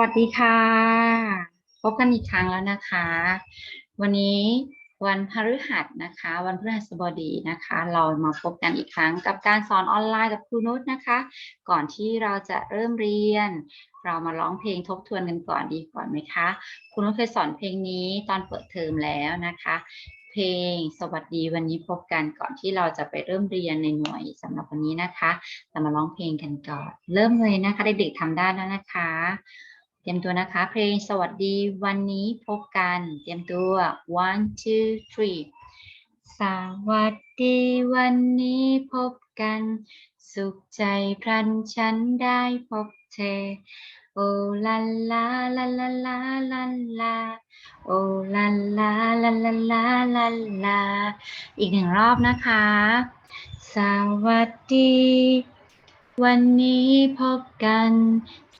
วัสดีค่ะ พบกันอีกครั้งแล้วนะคะ วันนี้วันพฤหัสนะคะ วันพฤหัสบดีนะคะ เรามาพบกันอีกครั้งกับการสอนออนไลน์กับครูนุชนะคะ ก่อนที่เราจะเริ่มเรียน เรามาร้องเพลงทบทวนกันก่อนดีก่อนไหมคะครูนุชเคยสอนเพลงนี้ตอนเปิดเทอมแล้วนะคะ เพลงสวัสดีวันนี้พบกันก่อนที่เราจะไปเริ่มเรียนในหน่วยสำหรับวันนี้นะคะเรามาร้องเพลงกันก่อน เริ่มเลยนะคะเด็กๆทำได้แล้วนะคะ เตรียมตัวนะคะ เพลงสวัสดีวันนี้พบกัน เตรียมตัว one two three สวัสดีวันนี้พบกัน สุขใจพรันฉันได้พบเธอ โอลาลาลาลาลาลาลา โอลาลาลาลาลาลาลา อีกหนึ่งรอบนะคะ สวัสดี วันนี้พบกัน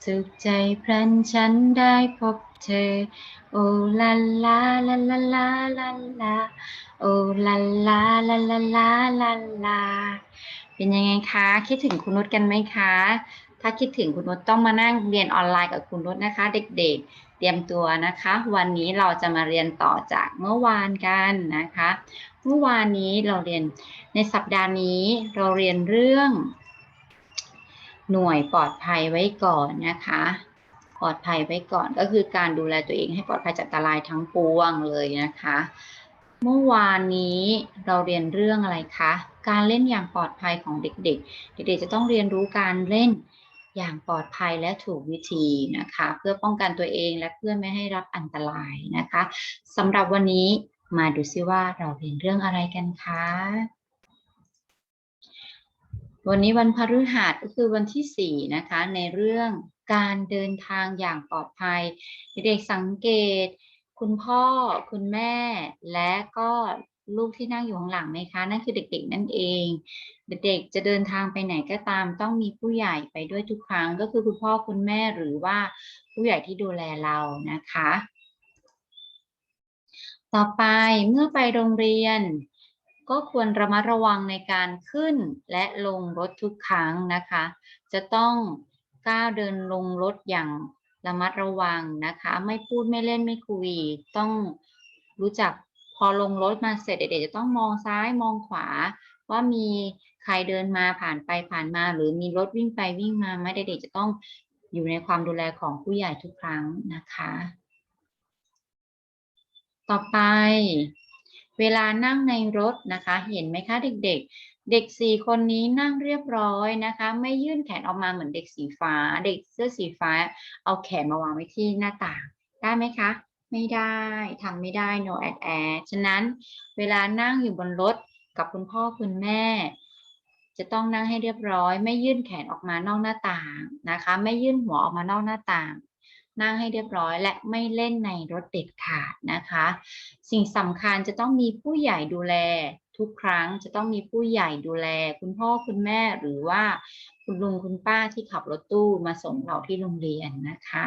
สุขใจพรันฉันได้พบเธอ โอลาลาลาลาลาลาลาโอลาลาลาลาลาลาลาเป็นยังไงคะ คิดถึงคุณนุชกันไหมคะ ถ้าคิดถึงคุณนุชต้องมานั่งเรียนออนไลน์กับคุณนุชนะคะ เด็กๆ เตรียมตัวนะคะ วันนี้เราจะมาเรียนต่อจากเมื่อวานกันนะคะ เมื่อวานนี้เราเรียนในสัปดาห์นี้เราเรียนเรื่อง หน่วยปลอดภัยไว้ก่อนนะคะ ปลอดภัยไว้ก่อนก็คือการดูแลตัวเองให้ปลอดภัยจากอันตรายทั้งปวงเลยนะคะ เมื่อวานนี้เราเรียนเรื่องอะไรคะ การเล่นอย่างปลอดภัยของเด็กๆ เด็กๆจะต้องเรียนรู้การเล่นอย่างปลอดภัยและถูกวิธีนะคะ เพื่อป้องกันตัวเองและเพื่อไม่ให้รับอันตรายนะคะสำหรับวันนี้มาดูซิว่าเราเรียนเรื่องอะไรกันคะ วันนี้วันพฤหัสก็คือวันที่ 4 นะคะ ในเรื่องการเดินทางอย่างปลอดภัย เด็กสังเกต คุณพ่อคุณแม่ และก็ลูกที่นั่งอยู่ข้างหลังไหมคะ นั่นคือเด็กๆนั่นเอง เด็กๆจะเดินทางไปไหนก็ตาม ต้องมีผู้ใหญ่ไปด้วยทุกครั้ง ก็คือคุณพ่อคุณแม่หรือว่าผู้ใหญ่ที่ดูแลเรานะคะ ต่อไปเมื่อไปโรงเรียน ก็ควรระมัดระวังในการขึ้นและลงรถทุกครั้งนะคะ จะต้องก้าวเดินลงรถอย่างระมัดระวังนะคะ ไม่พูดไม่เล่นไม่คุย ต้องรู้จักพอลงรถมาเสร็จเด็กๆจะต้องมองซ้ายมองขวา ว่ามีใครเดินมาผ่านไปผ่านมา หรือมีรถวิ่งไปวิ่งมาไหมเด็กๆจะต้องอยู่ในความดูแลของผู้ใหญ่ทุกครั้งนะคะ ต่อไป เวลานั่งในรถนะคะ เห็นไหมคะเด็กๆ เด็กสี่คนนี้นั่งเรียบร้อยนะคะ ไม่ยื่นแขนออกมาเหมือนเด็กสีฟ้า เด็กเสื้อสีฟ้า เอาแขนมาวางไว้ที่หน้าต่าง ได้ไหมคะ ไม่ได้ทำไม่ได้ no at air ฉะนั้นเวลานั่งอยู่บนรถกับคุณพ่อคุณแม่ จะต้องนั่งให้เรียบร้อย ไม่ยื่นแขนออกมานอกหน้าต่างนะคะ ไม่ยื่นหัวออกมานอกหน้าต่าง นั่งให้เรียบร้อยและไม่เล่นในรถเด็ดขาดนะคะ สิ่งสำคัญจะต้องมีผู้ใหญ่ดูแลทุกครั้งจะต้องมีผู้ใหญ่ดูแล คุณพ่อคุณแม่หรือว่าคุณลุงคุณป้าที่ขับรถตู้มาส่งเราที่โรงเรียนนะคะ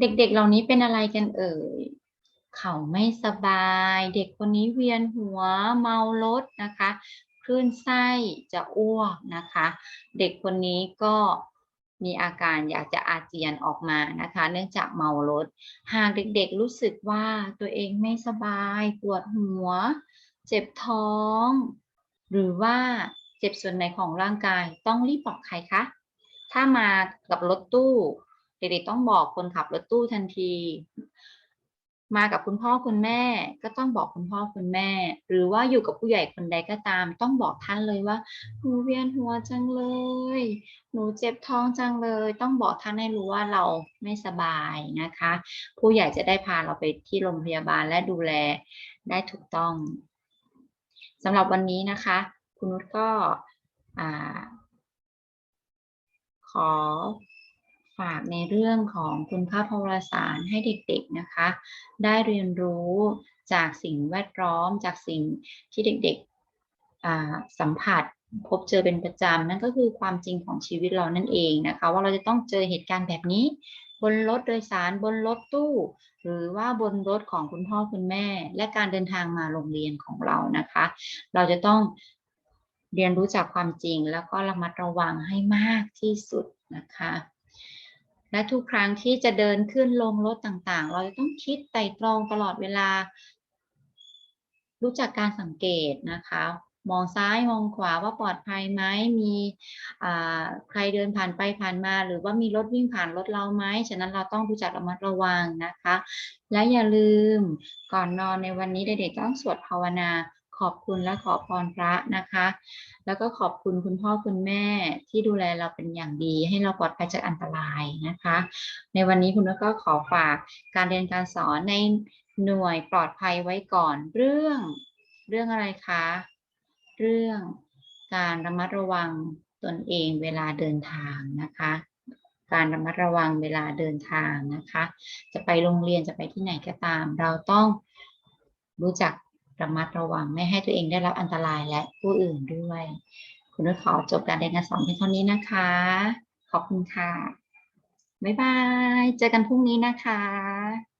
เด็กๆเหล่านี้เป็นอะไรกันเอ่ยเขาไม่สบาย เด็กคนนี้เวียนหัวเมารถนะคะคลื่นไส้จะอ้วกนะคะ เด็กคนนี้ก็ มีอาการอยากจะอาเจียนออกมานะคะ เนื่องจากเมารถ หากเด็กๆรู้สึกว่าตัวเองไม่สบายปวดหัว เจ็บท้อง หรือว่าเจ็บส่วนไหนของร่างกายต้องรีบบอกใครคะ ถ้ามากับรถตู้ เด็กๆต้องบอกคนขับรถตู้ทันที มากับคุณพ่อคุณแม่ ก็ต้องบอกคุณพ่อคุณแม่ หรือว่าอยู่กับผู้ใหญ่คนใดก็ตาม ต้องบอกท่านเลยว่าหนูเวียนหัวจังเลย หนูเจ็บท้องจังเลย ต้องบอกท่านให้รู้ว่าเราไม่สบายนะคะ ผู้ใหญ่จะได้พาเราไปที่โรงพยาบาลและดูแลได้ถูกต้องสำหรับวันนี้นะคะ คุณนุชก็ขอ ฝากในเรื่องของคุณค่าพวารสารให้เด็กๆนะคะ ได้เรียนรู้จากสิ่งแวดล้อมจากสิ่งที่เด็กๆสัมผัสพบเจอเป็นประจำนั่นก็คือความจริงของชีวิตเรานั่นเองนะคะ ว่าเราจะต้องเจอเหตุการณ์แบบนี้ บนรถโดยสารบนรถตู้ หรือว่าบนรถของคุณพ่อคุณแม่ และการเดินทางมาโรงเรียนของเรานะคะ เราจะต้องเรียนรู้จากความจริงแล้วก็ระมัดระวังให้มากที่สุดนะคะ และทุกครั้งที่จะเดินขึ้นลงรถต่างๆ เราจะต้องคิดไตร่ตรองตลอดเวลา รู้จักการสังเกตนะคะ มองซ้ายมองขวาว่าปลอดภัยไหมมีใครเดินผ่านไปผ่านมา หรือว่ามีรถวิ่งผ่านรถเราไหมฉะนั้นเราต้องรู้จักระมัดระวังนะคะ และอย่าลืมก่อนนอนในวันนี้เด็กๆต้องสวดภาวนา ขอบคุณและขอพรพระนะคะ แล้วก็ขอบคุณคุณพ่อคุณแม่ที่ดูแลเราเป็นอย่างดี ให้เราปลอดภัยจากอันตรายนะคะ ในวันนี้คุณก็ขอฝากการเรียนการสอนในหน่วยปลอดภัยไว้ก่อน เรื่องเรื่องอะไรคะ เรื่องการระมัดระวังตนเองเวลาเดินทางนะคะ การระมัดระวังเวลาเดินทางนะคะ จะไปโรงเรียนจะไปที่ไหนก็ตาม เราต้องรู้จัก ระมัดระวังไม่ให้ตัวเองได้รับอันตรายและผู้อื่นด้วย คุณนุชขอจบการเรียนการสอนเพียงเท่านี้นะคะ ขอบคุณค่ะ บ๊ายบาย เจอกันพรุ่งนี้นะคะ